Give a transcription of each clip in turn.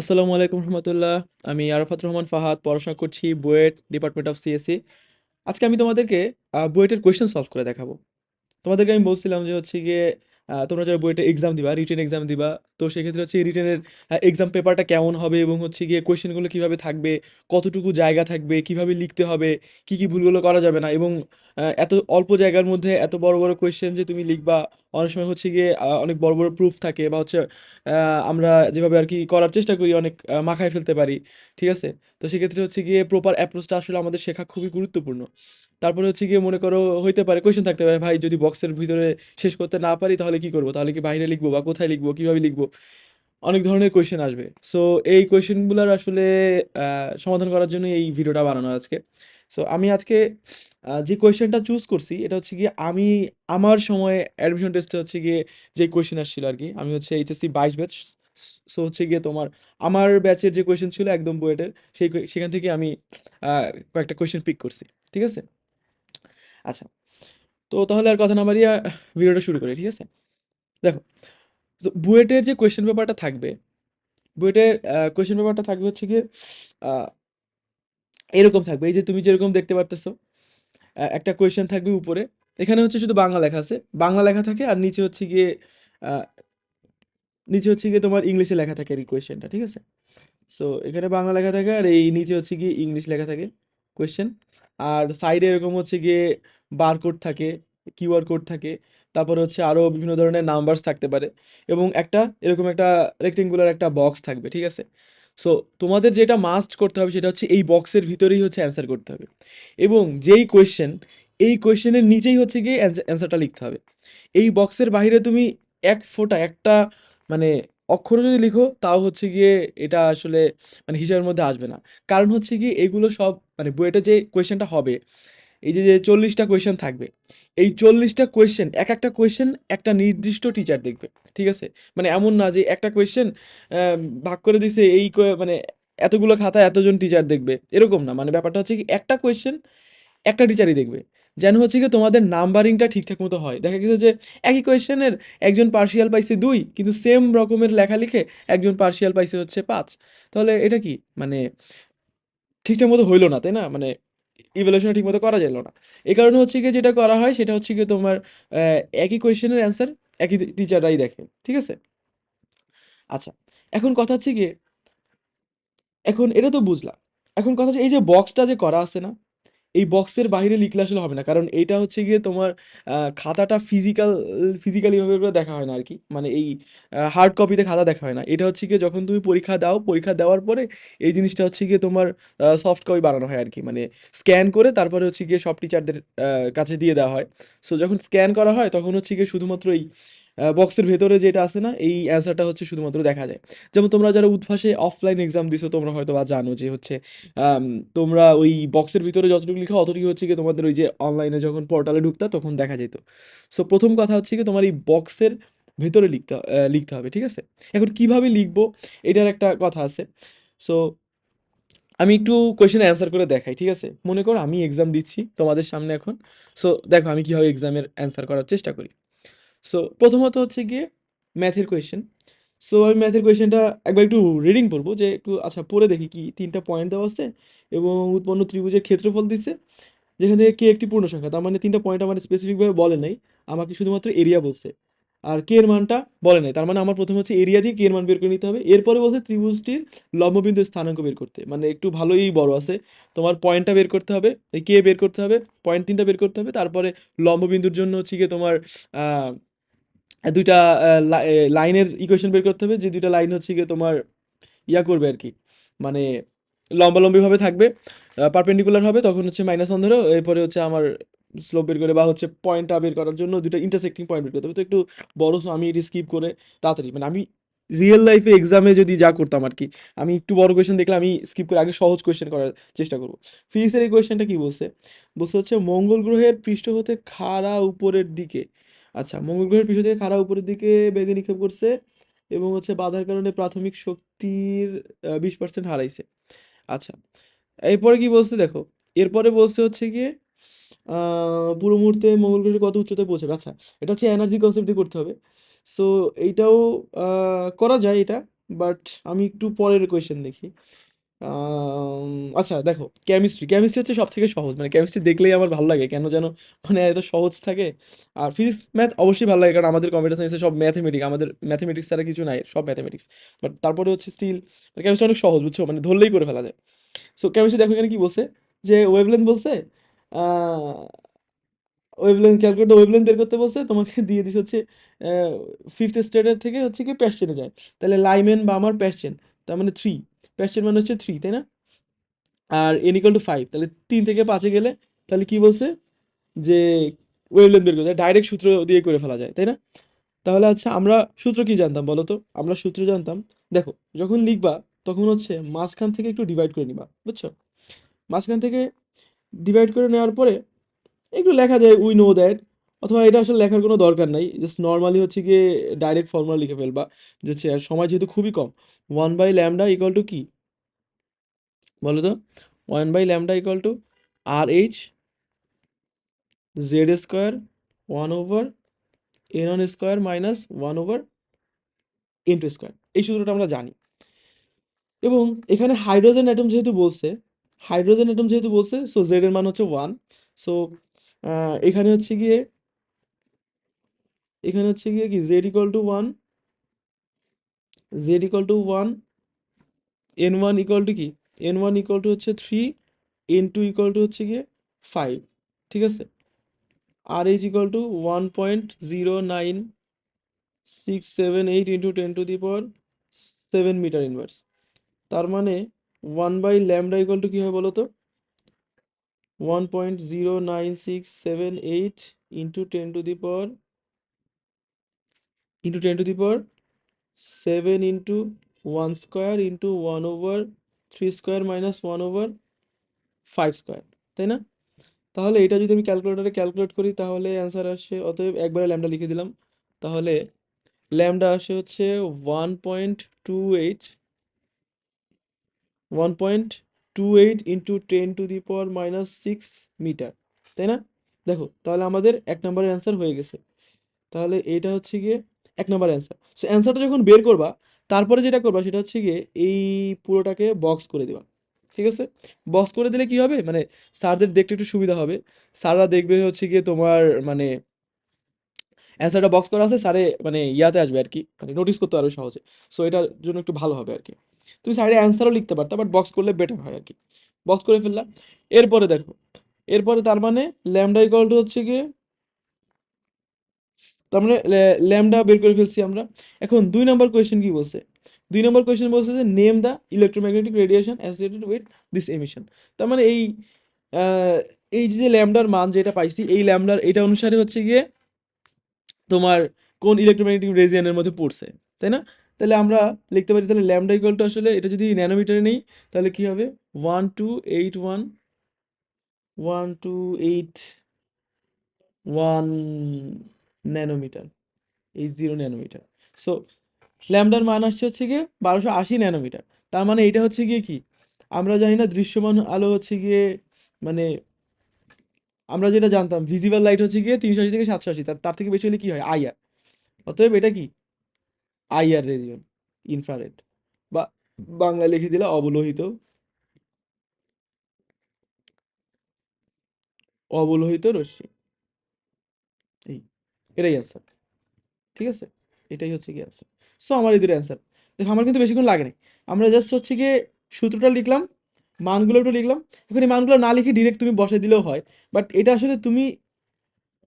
আসসালামু আলাইকুম রহমতুল্লাহ। আমি আরাফাত রহমান ফাহাদ, পড়াশোনা করছি বুয়েট, ডিপার্টমেন্ট অফ সিএসসি। আজকে আমি তোমাদেরকে বুয়েটের কোয়েশ্চেন সলভ করে দেখাবো। তোমাদেরকে আমি বলছিলাম যে হচ্ছে গিয়ে তোমরা যারা বুয়েটে এক্সাম দিবা রিটেন এক্সাম দিবা তো সেক্ষেত্রে হচ্ছে রিটেনের এক্সাম পেপারটা কেমন হবে এবং হচ্ছে গিয়ে কোয়েশ্চেনগুলো কীভাবে থাকবে, কতটুকু জায়গা থাকবে, কীভাবে লিখতে হবে, কি কি ভুলগুলো করা যাবে না এবং এত অল্প জায়গার মধ্যে এত বড় বড় কোয়েশ্চেন যে তুমি লিখবা, অনেক সময় হচ্ছে গিয়ে অনেক বড় বড় প্রুফ থাকে বা হচ্ছে আমরা যেভাবে আর কি করার চেষ্টা করি অনেক মাখায় ফেলতে পারি, ঠিক আছে? তো সেক্ষেত্রে হচ্ছে গিয়ে প্রপার অ্যাপ্রোচটা আসলে আমাদের শেখা খুবই গুরুত্বপূর্ণ। তারপরে হচ্ছে গিয়ে মনে করো হইতে পারে কোয়েশ্চেন থাকতে পারে, ভাই, যদি বক্সের ভিতরে শেষ করতে না পারি তাহলে কি করব? তাহলে কি বাইরে লিখব বা কোথায় লিখব? কীভাবে লিখব? অনেক ধরনের কোয়েশ্চেন আসবে। সো এই কোয়েশ্চেনগুলোর আসলে সমাধান করার জন্য এই ভিডিওটা বানানো আজকে। সো আমি আজকে যে কোয়েশ্চেনটা চুজ করছি, এটা হচ্ছে গিয়ে আমি, আমার সময় অ্যাডমিশন টেস্টে হচ্ছে গিয়ে যে কোয়েশ্চেন আসছিল আর কি, আমি হচ্ছে এইচএসসি বাইশ ব্যাচ সো হচ্ছে গিয়ে তোমার, আমার ব্যাচের যে কোয়েশ্চেন ছিল একদম বুয়েটের সেই সেখান থেকে আমি কয়েকটা কোয়েশ্চেন পিক করছি, ঠিক আছে? আচ্ছা তো তাহলে আর কথা না বাড়িয়ে ভিডিওটা শুরু করি, ঠিক আছে? দেখো বুয়েটের যে কোয়েশ্চেন পেপারটা থাকবে বুয়েটের কোয়েশ্চেন পেপারটা থাকবে হচ্ছে গিয়ে এরকম থাকবে। এই যে তুমি যেরকম দেখতে পারতেছো একটা কোয়েশ্চেন থাকবে উপরে। এখানে হচ্ছে শুধু বাংলা লেখা আছে। বাংলা লেখা থাকে আর নিচে হচ্ছে গিয়ে নিচে হচ্ছে গিয়ে তোমার ইংলিশে লেখা থাকে এই কোয়েশ্চেনটা ঠিক আছে? সো এখানে বাংলা লেখা থাকে আর এই নিচে হচ্ছে গিয়ে ইংলিশ লেখা থাকে কোয়েশ্চেন আর সাইডে এরকম হচ্ছে গিয়ে বারকোড থাকে। কিউআর কোড থাকে। তারপরে হচ্ছে আরও বিভিন্ন ধরনের নাম্বারস থাকতে পারে এবং একটা এরকম একটা রেক্টেঙ্গুলার একটা বক্স থাকবে, ঠিক আছে? সো তোমাদের যেটা মাস্ট করতে হবে সেটা হচ্ছে এই বক্সের ভিতরেই হচ্ছে অ্যান্সার করতে হবে। এবং যেই কোয়েশ্চেন এই কোয়েশ্চেনের নিচেই হচ্ছে গিয়ে অ্যান্সারটা লিখতে হবে। এই বক্সের বাইরে তুমি এক ফোঁটা, একটা মানে অক্ষরও যদি লিখো, তাও হচ্ছে গিয়ে এটা আসলে মানে হিসাবের মধ্যে আসবে না। কারণ হচ্ছে কি এগুলো সব মানে বইটা যে কোয়েশ্চেনটা হবে এই যে চল্লিশটা কোয়েশ্চেন থাকবে, এই চল্লিশটা কোয়েশ্চেন এক একটা কোয়েশ্চেন একটা নির্দিষ্ট টিচার দেখবে, ঠিক আছে? মানে এমন না যে একটা কোয়েশ্চেন ভাগ করে দিছে এই মানে এতগুলো খাতা এতজন টিচার দেখবে, এরকম না। মানে ব্যাপারটা হচ্ছে কি, একটা কোয়েশ্চেন একটা টিচারই দেখবে। যেন হচ্ছে কি, তোমাদের নাম্বারিংটা ঠিকঠাক মতো হয়। দেখা গেছে যে, একই কোয়েশ্চেনের একজন পার্সিয়াল পাইছে দুই, কিন্তু সেম রকমের লেখা লিখে একজন পার্সিয়াল পাইছে হচ্ছে পাঁচ। তাহলে এটা কি? মানে ঠিকঠাক মতো হইল না, তাই না? মানে ইভ্যালুয়েশন ঠিকমতো করা গেল না। এই কারণে হচ্ছে গিয়ে যেটা করা হয়, সেটা হচ্ছে গিয়ে তোমার একই কোয়েশ্চেনের অ্যান্সার একই টিচাররাই দেখে, ঠিক আছে? আচ্ছা এখন কথা হচ্ছে গিয়ে, এখন এটা তো বুঝলাম। এখন কথা হচ্ছে এই যে বক্সটা যে করা আছে না এই বক্সের বাইরে লিখলে আসলে হবে না। কারণ এইটা হচ্ছে গিয়ে তোমার খাতাটা ফিজিক্যাল ফিজিক্যালি ভাবে করে দেখা হয় না আর কি মানে এই হার্ড কপিতে খাতা দেখা হয় না। এটা হচ্ছে গিয়ে যখন তুমি পরীক্ষা দাও, পরীক্ষা দেওয়ার পরে এই জিনিসটা হচ্ছে গিয়ে তোমার সফট কপি বানানো হয় আর কি মানে স্ক্যান করে তারপরে হচ্ছে গিয়ে সব টিচারদের কাছে দিয়ে দেওয়া হয়। সো যখন স্ক্যান করা হয়, তখন হচ্ছে গিয়ে শুধুমাত্র এই বক্সের ভেতরে যেটা আছে না, এই অ্যান্সারটা হচ্ছে শুধুমাত্র দেখা যায়। যেমন তোমরা যারা উদ্ভাসে অফলাইন এক্সাম দিছো, তোমরা হয়তো বা জানো যে হচ্ছে তোমরা ওই বক্সের ভিতরে যতটুকু লিখা অতটুকু হচ্ছে কি তোমাদের ওই যে অনলাইনে যখন পোর্টালে ঢুকতা, তখন দেখা যেত। সো প্রথম কথা হচ্ছে কি তোমার এই বক্সের ভেতরে লিখতে লিখতে হবে, ঠিক আছে? এখন কীভাবে লিখব, এটার একটা কথা আছে। সো আমি একটু কোয়েশ্চেন অ্যান্সার করে দেখাই, ঠিক আছে? মনে করো আমি এক্সাম দিচ্ছি তোমাদের সামনে এখন। সো দেখো আমি কীভাবে এক্সামের অ্যান্সার করার চেষ্টা করি। সো প্রথমত হচ্ছে গিয়ে ম্যাথের কোয়েশ্চেন সো আমি ম্যাথের কোয়েশ্চেনটা একবার একটু রিডিং পড়ব যে একটু আচ্ছা পড়ে দেখি কি তিনটা পয়েন্ট দেওয়া আছে এবং উৎপন্ন ত্রিভুজের ক্ষেত্রফল দিচ্ছে। যেখান থেকে কে একটি পূর্ণ সংখ্যা, তার মানে তিনটা পয়েন্ট আমার স্পেসিফিকভাবে বলে নাই, আমাকে শুধুমাত্র এরিয়া বলছে। আর কে এর মানটা বলে নাই, তার মানে আমার প্রথমে হচ্ছে এরিয়া দিয়ে কে এর মান বের করে নিতে হবে। এরপরে বলছে ত্রিভুজটির লম্ববিন্দু স্থানাঙ্ক বের করতে। মানে একটু ভালোই বড় আছে। তোমার পয়েন্টটা বের করতে হবে কে বের করতে হবে পয়েন্ট তিনটা বের করতে হবে। তারপরে লম্ববিন্দুর জন্য হচ্ছে গিয়ে তোমার দুইটা আহ, লাইনের ইকুয়েশন বের করতে হবে যে দুইটা লাইন হচ্ছে গিয়ে তোমার ইয়া করবে আর কি মানে লম্বালম্বিভাবে থাকবে পারপেন্ডিকুলার হবে তখন হচ্ছে মাইনাস ওয়ান ধরো এরপরে হচ্ছে আমার স্লোপ বের করে বা হচ্ছে পয়েন্টটা বের করার জন্য দুটো ইন্টারসেক্টিং পয়েন্ট বের করতে হবে। তো একটু বড় so আমি এটি স্কিপ করে তাড়াতাড়ি মানে আমি রিয়েল লাইফে এক্সামে যদি যা করতাম আর কি আমি একটু বড় কোয়েশ্চেন দেখলে আমি স্কিপ করে আগে সহজ কোয়েশ্চেন করার চেষ্টা করব। ফিজিক্সের এই কোয়েশ্চেনটা কী বলছে? বলছে হচ্ছে মঙ্গল গ্রহের পৃষ্ঠ হতে খাড়া উপরের দিকে আচ্ছা মঙ্গল গ্রহের পৃষ্ঠ থেকে খাড়া উপরের দিকে বেগে নিক্ষেপ করছে এবং হচ্ছে বাধার কারণে প্রাথমিক শক্তির বিশ পার্সেন্ট হারাইছে। আচ্ছা এরপরে কি বলছে দেখো, এরপরে বলছে হচ্ছে গিয়ে পুরো মুহূর্তে মঙ্গল গ্রহের কত উচ্চতায় পৌঁছাবে। আচ্ছা এটা হচ্ছে এনার্জি কনসেপ্ট দিয়ে করতে হবে। সো এইটাও করা যায় এটা বাট আমি একটু পরের কোয়েশ্চেন দেখি। আচ্ছা দেখো কেমিস্ট্রি, কেমিস্ট্রি হচ্ছে সব থেকে সহজ। মানে কেমিস্ট্রি দেখলেই আমার ভালো লাগে। কেন যেন মানে এত সহজ থাকে। আর ফিজিক্স, ম্যাথ অবশ্যই ভালো লাগে কারণ আমাদের কম্পিউটার সায়েন্সে সব ম্যাথমেটিক আমাদের ম্যাথমেটিক্স ছাড়া কিছু নাই। সব ম্যাথমেটিক্স। বাট তারপরে হচ্ছে স্টিল কেমিস্ট্রি মানে অনেক সহজ বুঝছ? মানে ধরলেই করে ফেলা যায়। সো কেমিস্ট্রি দেখো এখানে কি বলছে? যে ওয়েবলেন বলছে ওয়েবলেন ক্যালকুলেট ওয়েবলেন বের করতে বলছে তোমাকে দিয়ে দিস হচ্ছে ফিফথ স্টেটের থেকে হচ্ছে কি প্যাসচেনে যায়। তাহলে লাইমেন বা আমার প্যাসচেন তার মানে থ্রি প্যাশের মান হচ্ছে থ্রি তাই না? আর এন ইকাল টু ফাইভ তাহলে তিন থেকে পাঁচে গেলে তাহলে কি বলছে? যে ওয়েভলেন্থ বের করে ডাইরেক্ট সূত্র দিয়ে করে ফেলা যায়, তাই না? তাহলে আচ্ছা আমরা সূত্র কি জানতাম বলো তো? আমরা সূত্র জানতাম, দেখো, যখন লিখবা তখন হচ্ছে মাঝখান থেকে একটু ডিভাইড করে নিবা, বুঝছ? মাঝখান থেকে ডিভাইড করে নেওয়ার পরে একটু লেখা যায় উই নো দ্যাট অথবা এটা আসলে লেখার কোনো দরকার নাই। জাস্ট নর্মালি হচ্ছে গিয়ে ডাইরেক্ট ফর্মুলা লিখে ফেলবা। যে হচ্ছে সময় যেহেতু খুবই কম one by lambda equal to কি? বলো তো। One by lambda equal to R H Z square one over N one square minus one over N two square এই সূত্রটা আমরা জানি। এবং এখানে হাইড্রোজেন অ্যাটম যেহেতু বলছে হাইড্রোজেন অ্যাটম যেহেতু বলছে সো জেড এর মান হচ্ছে ওয়ান সো এখানে হচ্ছে গিয়ে এখানে হচ্ছে গিয়ে কি? Z equal to one Z equal to one N one equal to কি? এন ওয়ান ইকুয়াল টু হচ্ছে three N two equal to হচ্ছে গিয়ে ফাইভ ঠিক আছে? R H equal to one point zero nine six seven eight into ten to the power seven metre inverse তার মানে one by lambda equal to কী হয় বলো তো one point zero nine six seven eight into ten to the power into ten to the power seven into one square into one over three square minus one over five square তাই না? তাহলে এটা যদি আমি ক্যালকুলেটারে calculate করি, তাহলে answer আসে, অতএব একবারে ল্যামডা লিখে দিলাম। তাহলে ল্যামডা আসে হচ্ছে one point two eight one point two eight into ten to the power minus six metre তাই না? দেখো, তাহলে আমাদের এক নম্বরের অ্যান্সার হয়ে গেছে। তাহলে এইটা হচ্ছে গিয়ে এক নম্বর অ্যান্সার সো অ্যান্সারটা যখন বের করবা, তারপরে যেটা করবা সেটা হচ্ছে গিয়ে এই পুরোটাকে বক্স করে দেবা। ঠিক আছে? বক্স করে দিলে কি হবে? মানে স্যারদের দেখতে একটু সুবিধা হবে। স্যাররা দেখবে হচ্ছে গিয়ে তোমার মানে অ্যান্সারটা বক্স করা আছে, স্যারে মানে ইয়াতে আসবে আর কি। মানে নোটিস করতে পারবে সহজে। সো এটার জন্য একটু ভালো হবে আর কি। তুমি সাইডে অ্যান্সারও লিখতে পারতা বাট বক্স করলে বেটার হয় আর কি। বক্স করে ফেললাম। এরপরে দেখো, এরপরে তার মানে ল্যামডা ইকুয়াল টু হচ্ছে গিয়ে তার মানে ল্যামডা বের করে ফেলছি আমরা। এখন দুই নম্বর কোয়েশ্চেন কি বলছে? দুই নম্বর কোয়েশ্চেন বলছে যে name the electromagnetic radiation associated with this emission তার মানে এই এই যে ল্যামডার মান যেটা পাইছি, এই ল্যামডার, এটা অনুসারে হচ্ছে গিয়ে তোমার কোন ইলেকট্রোম্যাগনেটিক রেডিয়ানের মধ্যে পড়ছে, তাই না? তাহলে আমরা লিখতে পারি, তাহলে ল্যামডা ইকুয়াল টু আসলে এটা যদি ন্যানোমিটারে নেই, তাহলে কি হবে? One two eight one one two eight one nanometre, এই জিরো ন্যানোমিটার। সো ল্যামডার মান আসছে হচ্ছে গিয়ে বারোশো আশি ন্যানোমিটার। তার মানে এটা হচ্ছে গিয়ে কি? আমরা জানি না দৃশ্যমান আলো হচ্ছে গিয়ে মানে আমরা যেটা জানতাম ভিজিবল লাইট হচ্ছে গিয়ে তিনশো আশি থেকে সাতশো আশি, তার থেকে বেশি হলে কি হয়? আইআর অতএব এটা কি? আইআর রেডিয়ন ইনফ্রারেড বা বাংলা লিখে দিলে অবলোহিত। অবলোহিত রশ্মি। এই। এটাই অ্যান্সার ঠিক আছে? এটাই হচ্ছে কি অ্যান্সার সো আমার এই দুটো অ্যান্সার দেখো, আমার কিন্তু বেশিক্ষণ লাগে নাই। আমরা জাস্ট হচ্ছে গিয়ে সূত্রটা লিখলাম, মানগুলো একটু লিখলাম। এখন এই মানগুলো না লিখে ডিরেক্ট তুমি বসে দিলেও হয়। বাট এটা আসলে তুমি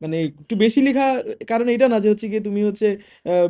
মানে একটু বেশি লেখার কারণ এটা না যে হচ্ছে গিয়ে তুমি হচ্ছে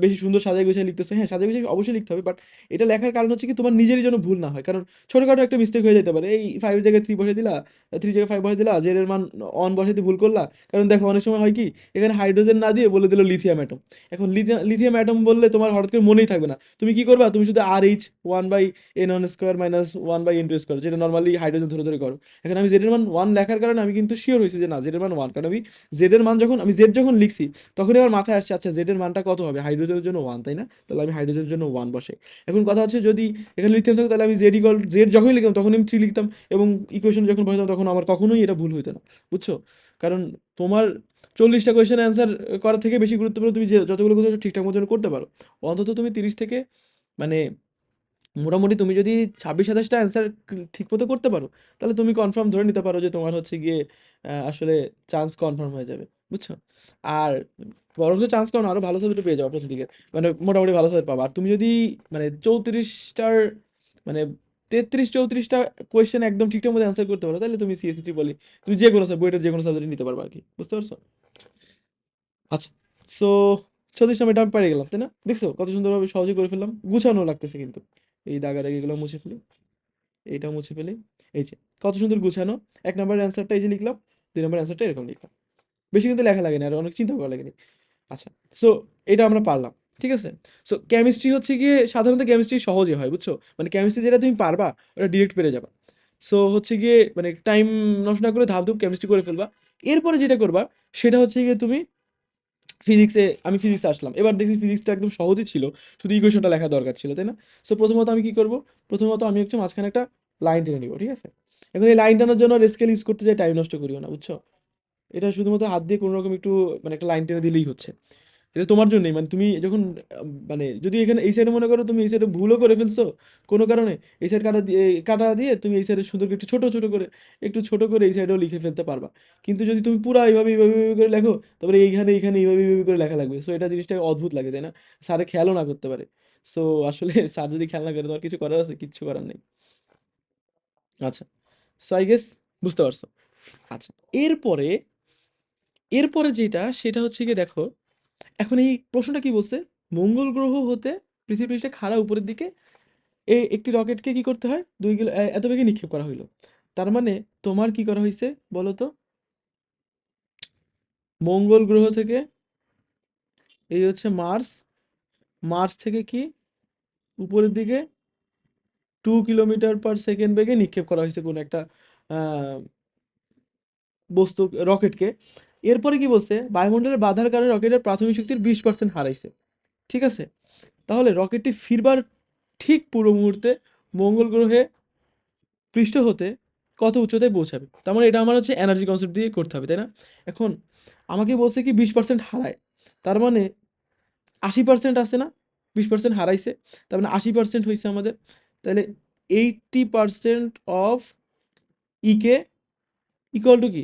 বেশি সুন্দর সাজাই গুছিয়ে লিখতেছো। হ্যাঁ সাজাই গুছিয়ে অবশ্যই লিখতে হবে বাট এটা লেখার কারণ হচ্ছে কি তোমার নিজেরই যেন ভুল না হয়। কারণ ছোটোখাটো একটা মিস্টেক হয়ে যেতে পারে। এই ফাইভ জায়গায় থ্রি বসে দিলা থ্রি জায়গায় ফাইভ বসে দিলা জেড এর মান অন বসাইতে ভুল করলা। কারণ দেখো, অনেক সময় হয় কি, এখানে হাইড্রোজেন না দিয়ে বলে দিল লিথিয়াম অ্যাটম এখন লিথিয়াম অ্যাটম বললে তোমার হঠাৎ করে মনেই থাকবে না। তুমি কি করবা? তুমি শুধু R H one by N one square minus one by N two square যেটা নর্মালি হাইড্রোজেন ধরে ধরে করো। এখন আমি জেড এর মান ওয়ান লেখার কারণে আমি কিন্তু শিওর হয়েছি যে না জেড এর মান ওয়ান কারণ আমি জেডের মান যখন আমি জেড যখন লিখছি, তখনই আমার মাথায় আসছে আচ্ছা জেড এর মানটা কত হবে? হাইড্রোজেনের জন্য ওয়ান তাই না? তাহলে আমি হাইড্রোজেনের জন্য ওয়ান বসে এখন কথা হচ্ছে যদি এখানে লিথিয়াম থাকতো তাহলে আমি জেড ইকল জেড যখনই লিখতাম তখন আমি থ্রি লিখতাম এবং ইকুয়েশন যখন বসাতাম, তখন আমার কখনোই এটা ভুল হতো না। বুঝছ? কারণ তোমার চল্লিশটা কোয়েশ্চেন অ্যান্সার করার থেকে বেশি গুরুত্বপূর্ণ তুমি যে যতগুলো ঠিকঠাক মতো করতে পারো। অন্তত তুমি তিরিশ থেকে মানে মোটামুটি তুমি যদি ছাব্বিশ, সাতাশটা অ্যান্সার ঠিক মতো করতে পারো, তাহলে তুমি কনফার্ম ধরে নিতে পারো যে তোমার হচ্ছে গিয়ে আসলে চান্স কনফার্ম হয়ে যাবে। বুঝছ? আর বরঞ্চ চান্স কারণ আরও ভালো সাবজেক্ট পেয়ে যাবে প্রথম দিকে। মানে মোটামুটি ভালো সাবজেক্ট পাবা। আর তুমি যদি মানে চৌত্রিশটার মানে তেত্রিশ চৌত্রিশটা কোয়েশ্চেন একদম ঠিকঠাক মতো অ্যান্সার করতে পারো, তাহলে তুমি সিএসসি বলি তুমি যে কোনো বইটার যে কোনো সাবজেক্ট নিতে পারবে আর কি বুঝতে পারছ? আচ্ছা সো ছত্রিশ নাম্বারটা আমি পেরে গেলাম, তাই না? দেখছ কত সুন্দরভাবে সহজে করে ফেললাম। গুছানো লাগতেছে কিন্তু। এই দাগা দাগিগুলো মুছে ফেলি। এইটা মুছে ফেলি। এই যে, কত সুন্দর গুছানো। এক নাম্বার অ্যান্সারটা এই যে লিখলাম, দুই নম্বর অ্যান্সারটা এরকম লিখলাম। বেশি কিন্তু লেখা লাগেনি আর অনেক চিন্তা করা লাগেনি। আচ্ছা সো এটা আমরা পারলাম, ঠিক আছে? সো কেমিস্ট্রি হচ্ছে গিয়ে সাধারণত কেমিস্ট্রি সহজে হয়, বুঝছ? মানে কেমিস্ট্রি যেটা তুমি পারবা, ওটা ডিরেক্ট পেরে যাবা। সো হচ্ছে গিয়ে মানে টাইম নষ্ট না করে ধাপ ধুপ কেমিস্ট্রি করে ফেলবা। এরপরে যেটা করবা, সেটা হচ্ছে গিয়ে তুমি ফিজিক্সে আমি ফিজিক্সে আসলাম। এবার দেখি ফিজিক্সটা একদম সহজই ছিল, শুধু ইকুয়েশনটা লেখা দরকার ছিল, তাই না? সো প্রথমত আমি কি করব, প্রথমত আমি একটু মাঝখানে একটা লাইন টেনে নিব, ঠিক আছে? এখন এই লাইন টানার জন্য স্কেল ইউজ করতে যাই টাইম নষ্ট করিও না, বুঝছ? এটা শুধুমাত্র হাত দিয়ে কোনো রকম একটু মানে একটা লাইন টেনে দিলেই হচ্ছে। এটা তোমার জন্যই মানে তুমি যখন মানে যদি এখানে এই সাইডে মনে করো তুমি এই সাইডে ভুলও করে ফেলছো, কোনো কারণে এই সাইড কাটা দিয়ে কাটা দিয়ে তুমি এই সাইডে সুন্দর একটু ছোটো ছোটো করে, একটু ছোটো করে এই সাইডেও লিখে ফেলতে পারবা। কিন্তু যদি তুমি পুরো এইভাবে এইভাবে এইভাবে করে লেখো, তারপরে এইখানে এইখানে, এইভাবে এইভাবে করে লেখা লাগবে। সো এটা জিনিসটা অদ্ভুত লাগে, তাই না? স্যারে খেয়ালও না করতে পারে। সো আসলে স্যার যদি খেয়াল না করে, তোমার কিছু করার আছে? কিচ্ছু করার নেই। আচ্ছা। সো আই গেস বুঝতে পারছ। আচ্ছা। এরপরে এরপরে যেটা, সেটা হচ্ছে গিয়ে দেখো, এখন এই প্রশ্নটা কি বলছে? মঙ্গল গ্রহ হতে পৃথিবী পৃষ্ঠে খাড়া উপরের দিকে এই একটি রকেটকে কি করতে হয়? দুই কিলো এত বেগে নিক্ষেপ করা হইল। তার মানে তোমার কি করা হয়েছে বলো তো? মঙ্গল গ্রহ থেকে এই হচ্ছে মার্স মার্স থেকে কি উপরের দিকে টু কিলোমিটার পার সেকেন্ড বেগে নিক্ষেপ করা হয়েছে কোন একটা বস্তু, রকেটকে। এরপরে কি বলছে? বায়ুমণ্ডলের বাধার কারণে রকেটের প্রাথমিক শক্তির বিশ পার্সেন্ট হারাইছে। ঠিক আছে? তাহলে রকেটটি ফিরবার ঠিক পুরো মুহূর্তে মঙ্গল গ্রহে পৃষ্ঠ হতে কত উচ্চতায় পৌঁছাবে? তার মানে এটা আমার হচ্ছে এনার্জি কনসেপ্ট দিয়ে করতে হবে, তাই না? এখন আমাকে বলছে কি বিশ পার্সেন্ট হারায়। তার মানে আশি পার্সেন্ট আছে না? বিশ পার্সেন্ট হারাইছে। তার মানে আশি পার্সেন্ট হয়েছে আমাদের। তাহলে eighty percent of KE equal to কি?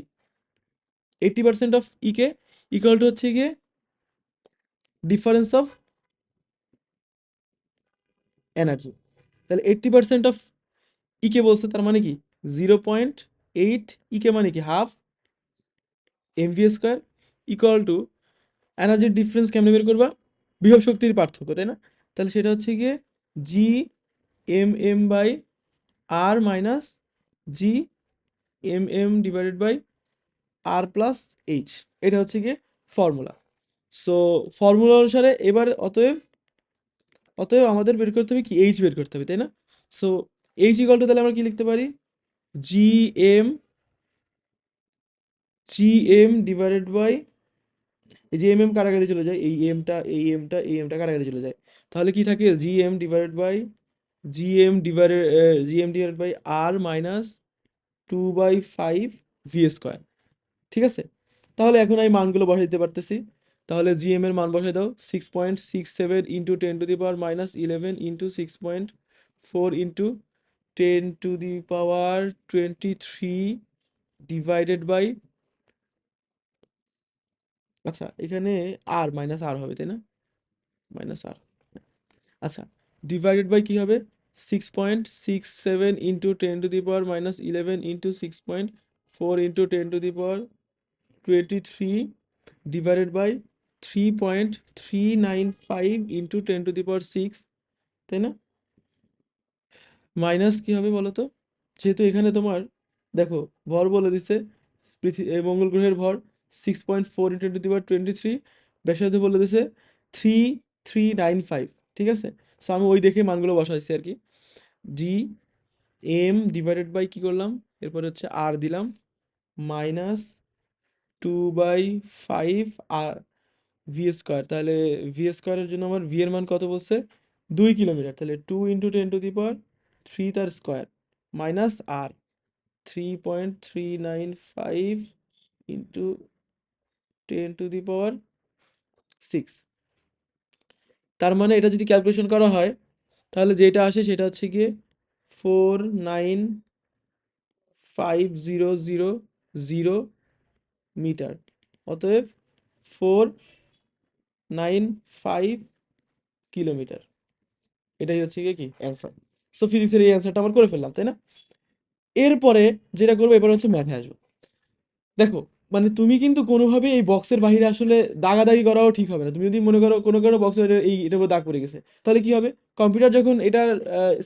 Eighty percent of KE equal to হচ্ছে গিয়ে ডিফারেন্স অফ এনার্জি তাহলে এইটটি পার্সেন্ট অফ ইকে বলছে, তার মানে কি? জিরো পয়েন্ট এইট ইকে মানে কি? Half MV square equal to এনার্জির ডিফারেন্স কেমনে বের করবা? বিভব শক্তির পার্থক্য, তাই না? তাহলে সেটা হচ্ছে গিয়ে G M M by R minus G M M divided by R plus H এটা হচ্ছে গিয়ে ফর্মুলা সো ফর্মুলা অনুসারে এবার অতএব অতএব আমাদের বের করতে হবে কি? এইচ বের করতে হবে, তাই না? সো এইচ ইকুয়াল টু তাহলে আমরা কি লিখতে পারি? G M G M divided by এই যে এম এম কারাগারে চলে যায়, এই এমটা এই এমটা এই এমটা কারাগারে চলে যায়। তাহলে কি থাকে? G M divided by G M divided G M divided by R minus two by five V square ঠিক আছে? তাহলে এখন আমি মানগুলো বসাই দিতে পারতেছি। তাহলে জি এম এর মান বসাই দাও six point six seven into ten to the power minus eleven into six point four into ten to the power twenty three divided by আচ্ছা এখানে আর মাইনাস আর হবে, তাই না? মাইনাস আর আচ্ছা ডিভাইডেড বাই কী হবে? Six point six seven into ten to the power minus eleven into six point four into ten to the power twenty three divided by three point three nine five into ten to the power six তাই না? Minus কী হবে বলো তো যেহেতু এখানে তোমার, দেখো, ভর বলে দিছে পৃথিবী মঙ্গল গ্রহের ভর six point four into to the power twenty three ব্যাসার্ধ বলে দিছে থ্রি থ্রি নাইন ফাইভ ঠিক আছে? সো আমি ওই দেখে মানগুলো বসাইছি আর কি। জি এম ডিভাইডেড বাই কী করলাম? এরপর হচ্ছে আর দিলাম minus two by five R V square তাহলে ভি স্কোয়ারের জন্য আমার ভি এর মান কত বলছে? দুই কিলোমিটার তাহলে two into ten to the power three তার square minus R three point three nine five into ten to the power six তার মানে এটা যদি ক্যালকুলেশন করা হয়, তাহলে যেটা আসে সেটা হচ্ছে গিয়ে four nine five zero zero zero metre. অতএব ফোর নাইন ফাইভ কিলোমিটার। এটাই হচ্ছে গিয়ে কি অ্যান্সার সো ফিজিক্সের এই অ্যান্সারটা আমার করে ফেললাম, তাই না? এরপরে যেটা করব, এবার হচ্ছে ম্যাথে আসব। দেখো মানে তুমি কিন্তু কোনোভাবে এই বক্সের বাইরে আসলে দাগাদাগি করাও ঠিক হবে না। তুমি যদি মনে করো কোনো কারও বক্সের এই, এটার উপর দাগ পড়ে গেছে, তাহলে কি হবে? কম্পিউটার যখন এটা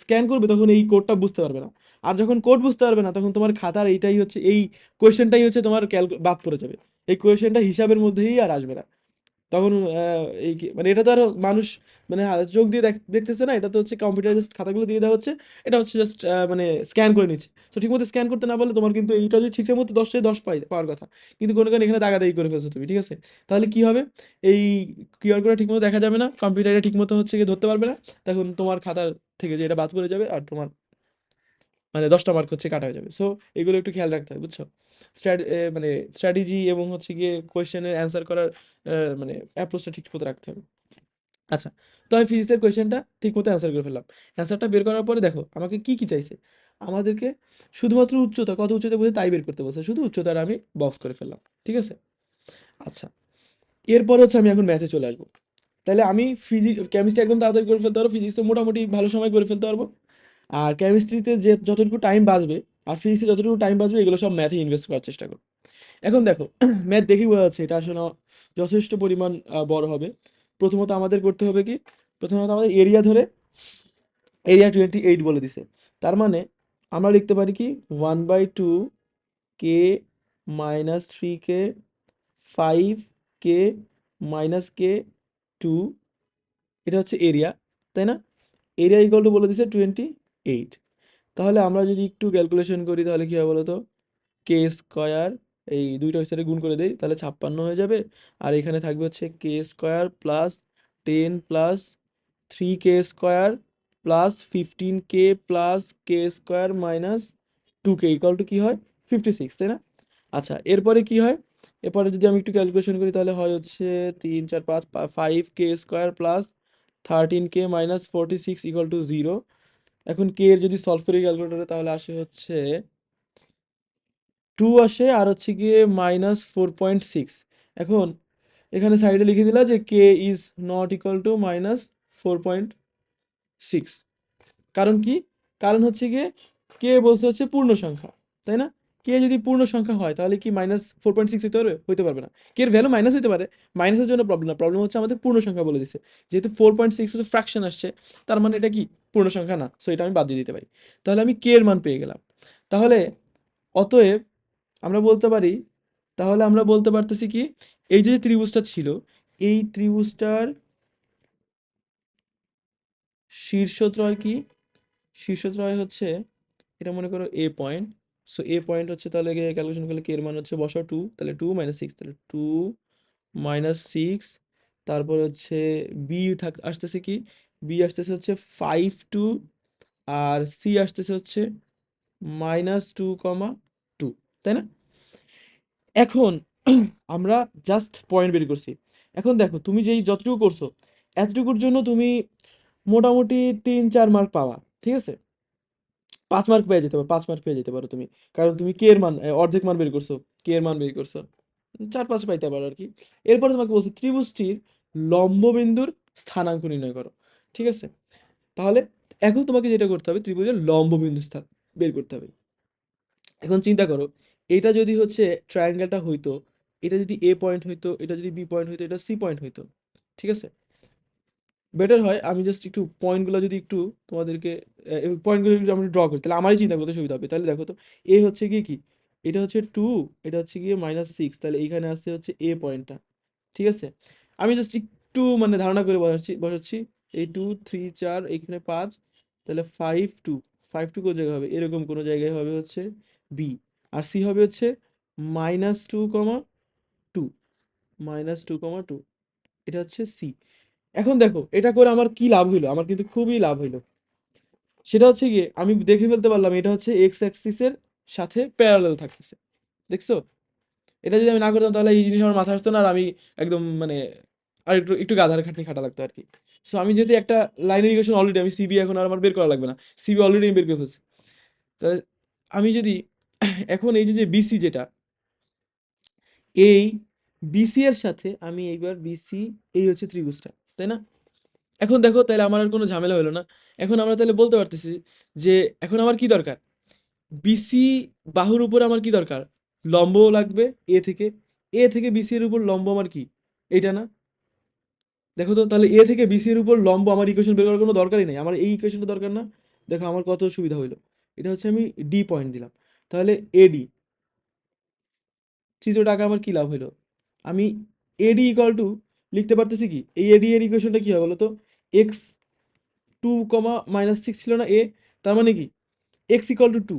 স্ক্যান করবে তখন এই কোডটা বুঝতে পারবে না। আর যখন কোড বুঝতে পারবে না, তখন তোমার খাতার এইটাই হচ্ছে, এই কোয়েশ্চেনটাই হচ্ছে তোমার ক্যাল বাদ পড়ে যাবে। এই কোয়েশ্চেনটা হিসাবের মধ্যেই আর আসবে না। তখন এই মানে এটা তো আর মানুষ মানে চোখ দিয়ে দেখ- দেখতেছে না, এটা তো হচ্ছে কম্পিউটার জাস্ট খাতাগুলো দিয়ে দেওয়া হচ্ছে, এটা হচ্ছে জাস্ট মানে স্ক্যান করে নিচ্ছে। তো ঠিকমতো স্ক্যান করতে না পারলে তোমার কিন্তু এইটা যদি ঠিকঠাক মতো দশটায় দশ পাই, পাওয়ার কথা। কিন্তু কোনো কারণে এখানে দাগাদাগি করে ফেলছো তুমি, ঠিক আছে? তাহলে কি হবে? এই কিউআর কোডটা ঠিকমতো দেখা যাবে না কম্পিউটারে ঠিকমতো হচ্ছে গিয়ে ধরতে পারবে না, তখন তোমার খাতার থেকে যে এটা বাদ পড়ে যাবে, আর তোমার মানে দশটা মার্ক হচ্ছে কাটা হয়ে যাবে। সো এগুলো একটু খেয়াল রাখতে হবে, বুঝছ? মানে স্ট্র্যাটেজি এবং হচ্ছে গিয়ে কোয়েশ্চেনের অ্যান্সার করার মানে অ্যাপ্রোচটা ঠিক মতো রাখতে হবে। আচ্ছা তো আমি ফিজিক্সের কোয়েশ্চেনটা ঠিক মতো অ্যান্সার করে ফেললাম। অ্যান্সারটা বের করার পরে দেখো, আমাকে কি কি চাইছে? আমাদেরকে শুধুমাত্র উচ্চতা, কত উচ্চতা বলছে তাই বের করতে বলছে। শুধু উচ্চতার আমি বক্স করে ফেললাম, ঠিক আছে? আচ্ছা এরপরে হচ্ছে আমি এখন ম্যাথে চলে আসব। তাহলে আমি ফিজিক্স কেমিস্ট্রি একদম তাড়াতাড়ি করে ফেলতে পারব ফিজিক্সে মোটামুটি ভালো সময় করে ফেলতে পারব। আর কেমিস্ট্রিতে যে যতটুকু টাইম বাঁচবে আর ফিজিক্সে যতটুকু টাইম বাঁচবে, এগুলো সব ম্যাথে ইনভেস্ট করার চেষ্টা করো। এখন দেখো ম্যাথ দেখেই বোঝা যাচ্ছে এটা আসলে যথেষ্ট পরিমাণ বড় হবে। প্রথমত আমাদের করতে হবে কি? প্রথমত আমাদের এরিয়া ধরে এরিয়া টোয়েন্টি এইট বলে দিছে। তার মানে আমরা লিখতে পারি কি? One by two K minus three K five K minus K two এটা হচ্ছে এরিয়া তাই না? এরিয়া ইকুয়াল টু বলে দিছে টোয়েন্টি এইট তাহলে আমরা যদি একটু ক্যালকুলেশন করি, তাহলে কী হবে বলো তো কে স্কোয়ার এই দুইটা সাথে গুণ করে দেই, তাহলে ছাপ্পান্ন হয়ে যাবে। আর এখানে থাকবে হচ্ছে K square plus ten plus three K square plus fifteen K plus K square minus two K equal to কী হয়? ফিফটি সিক্স তাই না? আচ্ছা এরপরে কি হয়? এরপরে যদি আমি একটু ক্যালকুলেশন করি, তাহলে হয় হচ্ছে তিন, চার, পাঁচ five K square plus thirteen K minus forty six equal to zero এখন কে এর যদি সলভ করি ক্যালকুলেটরে তাহলে আসে হচ্ছে টু আসে আর হচ্ছে গিয়ে মাইনাস ফোর পয়েন্ট সিক্স এখন এখানে সাইডে লিখে দিলা যে K is not equal to minus four point six কারণ কি? কারণ হচ্ছে গিয়ে কে বলছে হচ্ছে পূর্ণ সংখ্যা তাই না? কে যদি পূর্ণ সংখ্যা হয়, তাহলে কি মাইনাস ফোর পয়েন্ট সিক্স হতে পারবে? হইতে পারবে না। কে এর ভ্যালু মাইনাস হতে পারে? মাইনাসের জন্য প্রবলেম না। প্রবলেম হচ্ছে আমাদের পূর্ণ সংখ্যা বলে দিচ্ছে যেহেতু ফোর পয়েন্ট সিক্স হচ্ছে ফ্র্যাকশন আসছে, তার মানে এটা কি? পূর্ণ সংখ্যা না। সো এটা আমি বাদ দিয়ে দিতে পারি। তাহলে আমি কে এর মান পেয়ে গেলাম। তাহলে অতএব আমরা বলতে পারি, তাহলে আমরা বলতে পারতেছি কি? এই যে ত্রিভুজটা ছিল, এই ত্রিভুজটার শীর্ষত্রয় কি? শীর্ষত্রয় হচ্ছে, এটা মনে করো A point so A point হচ্ছে তাহলে ক্যালকুলেশন করলে কে এর মান হচ্ছে বসাও টু তাহলে টু মাইনাস সিক্স তাহলে টু মাইনাস সিক্স তারপর হচ্ছে বি থাক, আসতেছে কি? বি আসতেছে হচ্ছে ফাইভ টু আর সি আসতেছে হচ্ছে মাইনাস টু কমা টু তাই না? এখন আমরা জাস্ট পয়েন্ট বের করছি। এখন দেখো, তুমি যেই যতটুকু করছ, এতটুকুর জন্য তুমি মোটামুটি তিন চার মার্ক পাওয়া ঠিক আছে? পাঁচ মার্ক পেয়ে যেতে পারো, পাঁচ মার্ক পেয়ে যেতে পারো তুমি। কারণ তুমি কে এর মান অর্ধেক মান বের করছ কে এর মান বের করছ। চার পাঁচ পাইতে পারো আর কি। এরপরে তোমাকে বলছি, ত্রিভুজটির লম্ববিন্দুর স্থানাঙ্ক নির্ণয় করো, ঠিক আছে? তাহলে এখন তোমাকে যেটা করতে হবে, ত্রিভুজের লম্ববিন্দু স্থান বের করতে হবে। এখন চিন্তা করো, এটা যদি হচ্ছে ট্রায়াঙ্গেলটা হইতো, এটা যদি এ পয়েন্ট হইতো, এটা যদি বি পয়েন্ট হইতো, এটা সি পয়েন্ট হইতো, ঠিক আছে? বেটার হয় আমি জাস্ট একটু পয়েন্টগুলো যদি একটু তোমাদেরকে পয়েন্টগুলো যদি আমি ড্র করি, তাহলে আমারই চিন্তা করতে সুবিধা হবে। তাহলে দেখো তো এ হচ্ছে গিয়ে কি? এটা হচ্ছে টু এটা হচ্ছে গিয়ে মাইনাস সিক্স তাহলে এইখানে আসছে হচ্ছে এ পয়েন্টটা ঠিক আছে? আমি জাস্ট একটু মানে ধারণা করে বসাচ্ছি বসাচ্ছি। এই টু থ্রি চার, এইখানে পাঁচ, তাহলে ফাইভ টু ফাইভ টু কোন জায়গায় হবে? এরকম কোনো জায়গায় হবে হচ্ছে বি আর সি হবে হচ্ছে minus two comma two minus two comma two এটা হচ্ছে সি এখন দেখো, এটা করে আমার কি লাভ হইল? আমার কিন্তু খুবই লাভ হইল। সেটা হচ্ছে গিয়ে, আমি দেখে ফেলতে পারলাম, এটা হচ্ছে এক্স অ্যাক্সিসের সাথে প্যারালাল থাকতেছে। দেখছ? এটা যদি আমি না করতাম, তাহলে এই জিনিস আমার মাথায় আসতো না, আর আমি একদম মানে আর একটু একটু গাধার খাটনি খাটা লাগতো আর কি সো আমি যেহেতু একটা লাইন ইরিগেশন অলরেডি আমি সিবি এখন আর আমার বের করা লাগবে না। সিবি অলরেডি আমি বের করে ফেলছি। তাহলে আমি যদি এখন এই যে বিসি যেটা, এই বিসি এর সাথে আমি এইবার বিসি এই হচ্ছে ত্রিভুজটা। তাই না? এখন দেখো তাহলে আমার আর কোনো ঝামেলা হলো না। এখন আমরা তাহলে বলতে পারতেছি যে এখন আমার কি দরকার? বিসি বাহুর উপর আমার কি দরকার? লম্ব লাগবে এ থেকে। এ থেকে বিসি এর উপর লম্ব আমার কি? এইটা না? দেখো তো, তাহলে এ থেকে বিসি এর উপর লম্ব আমার ইকুয়েশন বের করার কোনো দরকারই নেই। আমার এই ইকুয়েশনটা দরকার না। দেখো আমার কত সুবিধা হইল। এটা হচ্ছে আমি ডি পয়েন্ট দিলাম। তাহলে এডি চিত্রটা আঁকা আমার কি লাভ হইল? আমি এডি ইকুয়াল টু লিখতে পারতেছি কি? এই এডি এর ইকুয়েশনটা কি হয় বলো তো X two comma minus six ছিল না এ তার মানে কি? X equal to two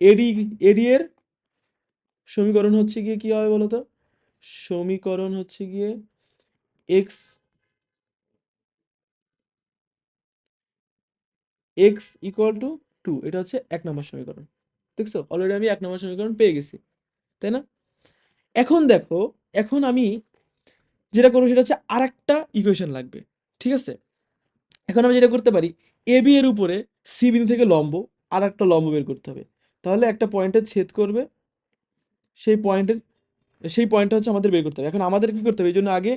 AD AD এর সমীকরণ হচ্ছে গিয়ে কী হবে বলো তো সমীকরণ হচ্ছে গিয়ে X X equal to two এটা হচ্ছে এক নম্বর সমীকরণ। দেখছ? অলরেডি আমি এক নম্বর সমীকরণ পেয়ে গেছি। তাই না? এখন দেখো, এখন আমি যেটা করব সেটা হচ্ছে আর একটা ইকুয়েশন লাগবে, ঠিক আছে? এখন আমি যেটা করতে পারি এ বি এর উপরে সি বিন্দু থেকে লম্ব আর একটা লম্ব বের করতে হবে। তাহলে একটা পয়েন্টে ছেদ করবে, সেই পয়েন্টের, সেই পয়েন্টটা হচ্ছে আমাদের বের করতে হবে। এখন আমাদের কি করতে হবে? এই জন্য আগে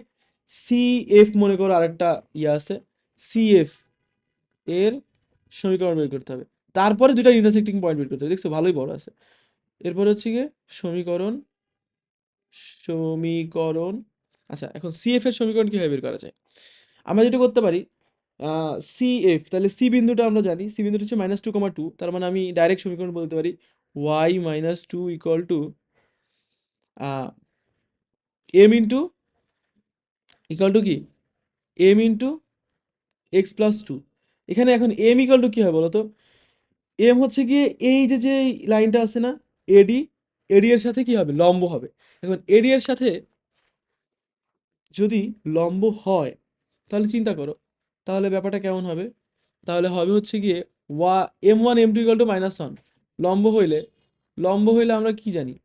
সি এফ মনে করো আরেকটা ইয়ে আছে সি এফ এর সমীকরণ বের করতে হবে। তারপরে দুইটা ইন্টারসেক্টিং পয়েন্ট বের করতে হবে, দেখছ? ভালোই বড় আছে। এরপর হচ্ছে গিয়ে সমীকরণ সমীকরণ আচ্ছা এখন সিএফ এর সমীকরণ কীভাবে বের করা যায়? আমরা যেটা করতে পারি সি এফ তাহলে সি বিন্দুটা আমরা জানি সি বিন্দুটা হচ্ছে মাইনাস টু কমা টু তার মানে আমি ডাইরেক্ট সমীকরণ বলতে পারি Y minus two equal to M into equal to কি? M into X plus two এখানে এখন এম ইকুয়াল টু কী হয় বলো তো এম হচ্ছে গিয়ে এই যে যে লাইনটা আছে না এডি এডি এর সাথে কি হবে? লম্ব হবে। এখন এডি এর সাথে যদি লম্ব হয়, তাহলে চিন্তা করো। তাহলে ব্যাপারটা কেমন হবে? তাহলে হবে হচ্ছে গিয়ে ওয়া M one M two equal to minus one লম্ব হইলে লম্ব হইলে আমরা কি জানি?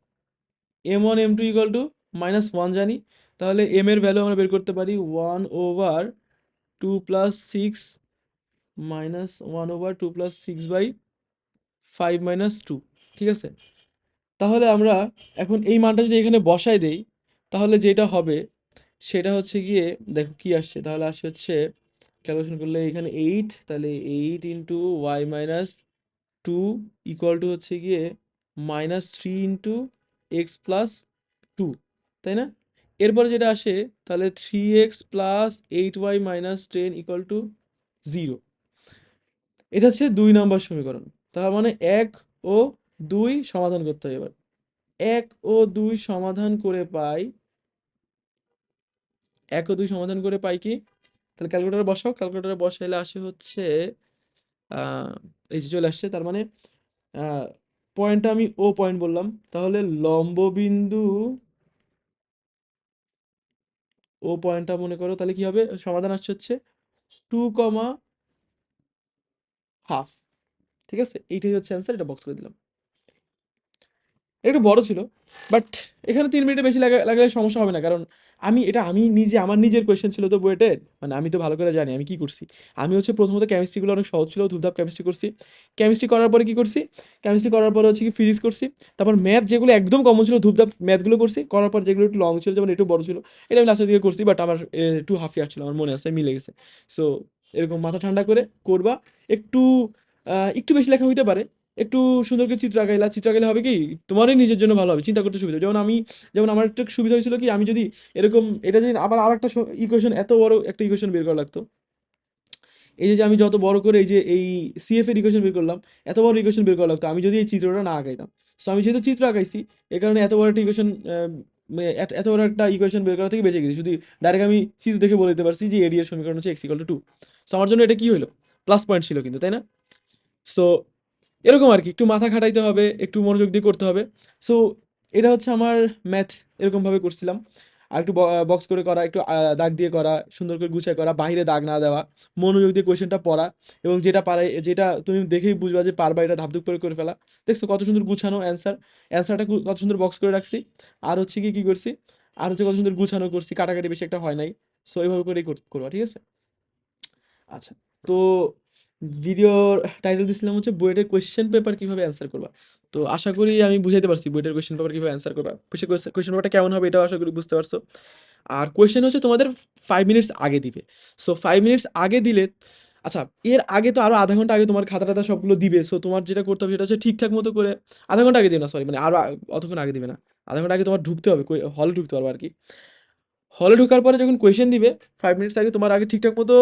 M one M two equal to minus one জানি। তাহলে এম এর ভ্যালু আমরা বের করতে পারি one over two plus six minus one over two plus six by five minus two ঠিক আছে? তাহলে আমরা এখন এই মানটা যদি এখানে বসাই দেই, তাহলে যেটা হবে সেটা হচ্ছে গিয়ে, দেখো কি আসছে? তাহলে আসছে হচ্ছে ক্যালকুলেশন করলে এখানে এইট তাহলে eight into Y minus two equal to হচ্ছে গিয়ে minus three into X plus two তাই না? এরপরে যেটা আসে, তাহলে three X plus eight Y minus ten equal to zero এটা হচ্ছে দুই নম্বর সমীকরণ। তার মানে এক ও দুই সমাধান করতে হবে এবার। এক ও দুই সমাধান করে পাই এক ও দুই সমাধান করে পাই কি? তাহলে ক্যালকুলেটারে বসাও। ক্যালকুলেটারে বসাইলে আসে হচ্ছে এই যে চলে আসছে, তার মানে পয়েন্টটা আমি ও পয়েন্ট বললাম। তাহলে লম্ববিন্দু ও পয়েন্টটা মনে করো, তাহলে কি হবে? সমাধান আসছে হচ্ছে টু কমা হাফ। ঠিক আছে? এইটাই হচ্ছে অ্যান্সার এটা বক্স করে দিলাম। একটু বড় ছিল বাট এখানে তিন মিনিটে বেশি লাগা, লাগালে সমস্যা হবে না, কারণ আমি, এটা আমি নিজে, আমার নিজের কোয়েশ্চেন ছিল তো বুয়েটের মানে আমি তো ভালো করে জানি, আমি কি করছি? আমি হচ্ছে প্রথমত কেমিস্ট্রিগুলো অনেক সহজ ছিল, ধূপধাপ কেমিস্ট্রি করছি। কেমিস্ট্রি করার পরে কি করছি? কেমিস্ট্রি করার পরে হচ্ছে কি ফিজিক্স করছি, তারপর ম্যাথ যেগুলো একদম কমন ছিল, ধূপধাপ ম্যাথগুলো করছি, করার পর যেগুলো একটু লং ছিল, যেমন একটু বড় ছিল, এটা আমি লাস্টের দিকে করছি বাট আমার টু হাফ ইয়ার ছিল, আমার মনে আছে, মিলে গেছে। সো এরকম মাথা ঠান্ডা করে করবা, একটু একটু বেশি লেখা হইতে পারে একটু সুন্দর করে চিত্র আঁকাইলা, চিত্র আঁকাইলে হবে কি, তোমারই নিজের জন্য ভালো হবে, চিন্তা করতে সুবিধা যেমন আমি, যেমন আমার একটা সুবিধা হয়েছিল কি, আমি যদি এরকম, এটা যদি আবার আর একটা ইকুয়েশন এত বড় একটা ইকুয়েশন বের করা লাগতো। এই যে আমি যত বড় করে এই যে এই সিএফ এর ইকুয়েশন বের করলাম, এত বড় ইকুয়েশন বের করা লাগতো, আমি যদি এই চিত্রটা না আঁকাইতাম। সো আমি যেহেতু চিত্র আঁকাইছি এই কারণে এত বড় একটা ইকুয়েশন এত বড় একটা ইকুয়েশন বের করা থেকে বেঁচে গেছি। শুধু ডাইরেক্ট আমি চিত্র দেখে বলে দিতে পারছি যে এডি এর সমীকরণ হচ্ছে এক্স টু সো আমার জন্য এটা কি হলো প্লাস পয়েন্ট ছিল কিন্তু, তাই না? সো এরকম আর কি, একটু মাথা খাটাইতে হবে, একটু মনোযোগ দিয়ে করতে হবে। সো এটা হচ্ছে আমার ম্যাথ এরকমভাবে করছিলাম। আর একটু বক্স করে করা, একটু দাগ দিয়ে করা, সুন্দর করে গুছিয়ে করা বাইরে দাগ না দেওয়া, মনোযোগ দিয়ে কোয়েশ্চেনটা পড়া এবং যেটা পারে, যেটা তুমি দেখেই বুঝবা যে পারবা এটা ধাপধুপ করে করে ফেলা। দেখছ কত সুন্দর গুছানো অ্যান্সার অ্যান্সারটা কত সুন্দর বক্স করে রাখছি। আর হচ্ছে কি কী করছি? আর হচ্ছে কত সুন্দর গুছানো করছি, কাটাকাটি বেশি একটা হয় নাই। সো এইভাবে করেই কর- করবা, ঠিক আছে? আচ্ছা তো ভিডিওর টাইটেল দিছিলাম হচ্ছে বুয়েটের কোয়েশ্চেন পেপার কীভাবে অ্যান্সার করবা। তো আশা করি আমি বুঝাইতে পারছি বুয়েটের কোয়েশ্চেন পেপার কীভাবে অ্যান্সার করবা। কোয়েশ্চেন পেপারটা কেমন হবে এটাও আশা করি বুঝতে পারছ। আর কোয়েশ্চেন হচ্ছে তোমাদের ফাইভ মিনিটস আগে দিবে। সো ফাইভ মিনিটস আগে দিলে আচ্ছা এর আগে তো আরও আধা ঘণ্টা আগে তোমার খাতা টাতা সবগুলো দিবে। সো তোমার যেটা করতে হবে সেটা হচ্ছে ঠিকঠাক মতো করে আধা ঘণ্টা আগে দিবে না সরি মানে আরও আ- অতক্ষণ আগে দিবে না। আধা ঘণ্টা আগে তোমার ঢুকতে হবে হলে ঢুকতে পারবে আর কি। হলে ঢোকার পরে যখন কোয়েশ্চেন দিবে ফাইভ মিনিটস আগে তোমার আগে ঠিকঠাক মতো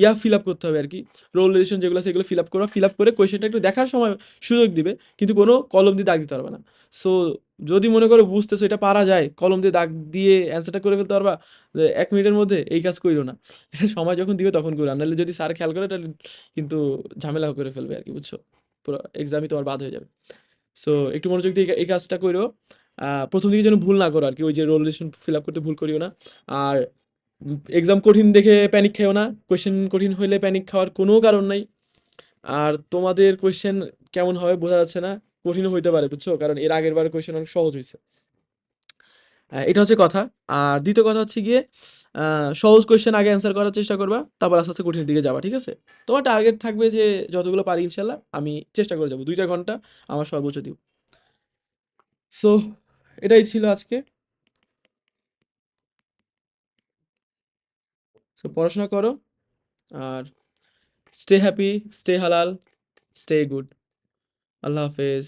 ইয়া ফিল আপ করতে হবে আর কি। রোল রেজিস্ট্রেশন যেগুলো সেগুলো ফিল আপ করো ফিল আপ করে কোয়েশ্চেনটা একটু দেখার সময় সুযোগ দিবে, কিন্তু কোনো কলম দিয়ে দাগ দিতে পারবে না। সো যদি মনে করো বুঝতেছো এটা পারা যায় কলম দিয়ে দাগ দিয়ে অ্যান্সারটা করে ফেলতে পারবা এক মিনিটের মধ্যে এই কাজ করিও না। এটা সময় যখন দিবে তখন করো নাহলে যদি স্যার খেয়াল করে তাহলে কিন্তু ঝামেলা করে ফেলবে আর কি, বুঝছ? পুরো এক্সামই তোমার বাদ হয়ে যাবে। সো একটু মনোযোগ দিয়ে এই কাজটা করো প্রথম দিকে যেন ভুল না করো আর কি ওই যে রোল রেজিস্ট্রেশন ফিল আপ করতে ভুল করিও না। আর এক্সাম কঠিন দেখে প্যানিক খেও না কোয়েশ্চেন কঠিন হইলে প্যানিক খাওয়ার কোনো কারণ নাই। আর তোমাদের কোয়েশ্চেন কেমন হবে বোঝা যাচ্ছে না, কঠিনও হইতে পারে, বুঝছ? কারণ এর আগের বার কোয়েশ্চেন অনেক সহজ হয়েছে এটা হচ্ছে কথা। আর দ্বিতীয় কথা হচ্ছে গিয়ে সহজ কোয়েশ্চেন আগে অ্যান্সার করার চেষ্টা করবা, তারপর আস্তে আস্তে কঠিনের দিকে যাবা, ঠিক আছে? তোমার টার্গেট থাকবে যে যতগুলো পারি ইনশাল্লাহ, আমি চেষ্টা করে যাব, দুইটা ঘণ্টা আমার সর্বোচ্চ দিব সো এটাই ছিল আজকে। সো পড়াশোনা করো আর স্টে হ্যাপি স্টে হালাল স্টে গুড আল্লাহ হাফেজ।